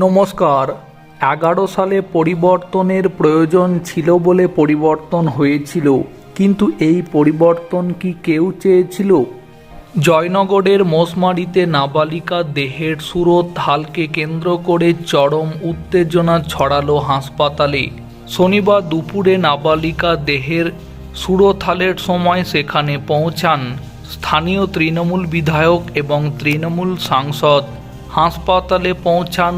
নমস্কার। এগারো সালে পরিবর্তনের প্রয়োজন ছিল বলে পরিবর্তন হয়েছিল, কিন্তু এই পরিবর্তন কি কেউ চেয়েছিল? জয়নগরের মোসমারিতে নাবালিকা দেহের সুরত হালকে কেন্দ্র করে চরম উত্তেজনা ছড়ালো হাসপাতালে। শনিবার দুপুরে নাবালিকা দেহের সুরথালের সময় সেখানে পৌঁছান স্থানীয় তৃণমূল বিধায়ক এবং তৃণমূল সাংসদ। হাসপাতালে পৌঁছান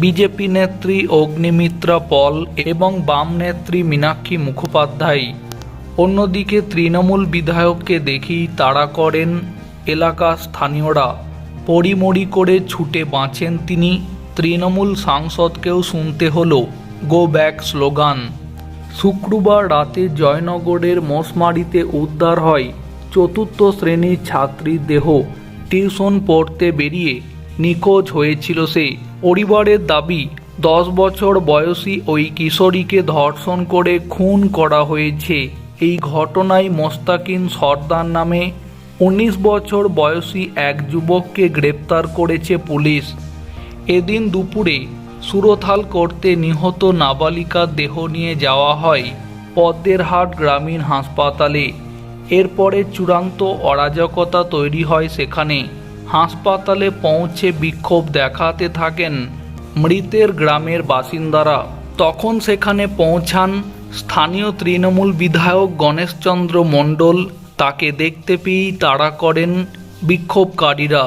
বিজেপি নেত্রী অগ্নিমিত্রা পল এবং বাম নেত্রী মীনাক্ষী মুখোপাধ্যায়। অন্যদিকে তৃণমূল বিধায়ককে দেখি তাড়া করেন এলাকার স্থানীয়রা। পরিমরি করে ছুটে বাঁচেন তিনি। তৃণমূল সাংসদকেও শুনতে হলো গো ব্যাক স্লোগান। শুক্রবার রাতে জয়নগরের মোসমারিতে উদ্ধার হয় চতুর্থ শ্রেণির ছাত্রীর দেহ। টিউশন পড়তে বেরিয়ে নিখোঁজ হয়েছিল সে। পরিবারের দাবি, দশ বছর বয়সী ওই কিশোরীকে ধর্ষণ করে খুন করা হয়েছে। এই ঘটনায় মোস্তাকিন সর্দার নামে উনিশ বছর বয়সী এক যুবককে গ্রেপ্তার করেছে পুলিশ। এদিন দুপুরে সুরথাল করতে নিহত নাবালিকার দেহ নিয়ে যাওয়া হয় পদ্মেরহাট গ্রামীণ হাসপাতালে। এরপরে চূড়ান্ত অরাজকতা তৈরি হয় সেখানে। হাসপাতালে পৌঁছে বিক্ষোভ দেখাতে থাকেন মৃতের গ্রামের বাসিন্দারা। তখন সেখানে পৌঁছান স্থানীয় তৃণমূল বিধায়ক গণেশচন্দ্র মণ্ডল। তাকে দেখতে পেয়েই তাড়া করেন বিক্ষোভকারীরা।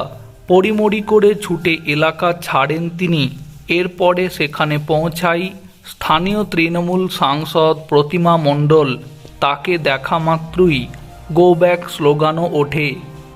পরিমরি করে ছুটে এলাকা ছাড়েন তিনি। এরপরে সেখানে পৌঁছাই স্থানীয় তৃণমূল সাংসদ প্রতিমা মণ্ডল। তাকে দেখা মাত্রই গো ব্যাক স্লোগানও ওঠে।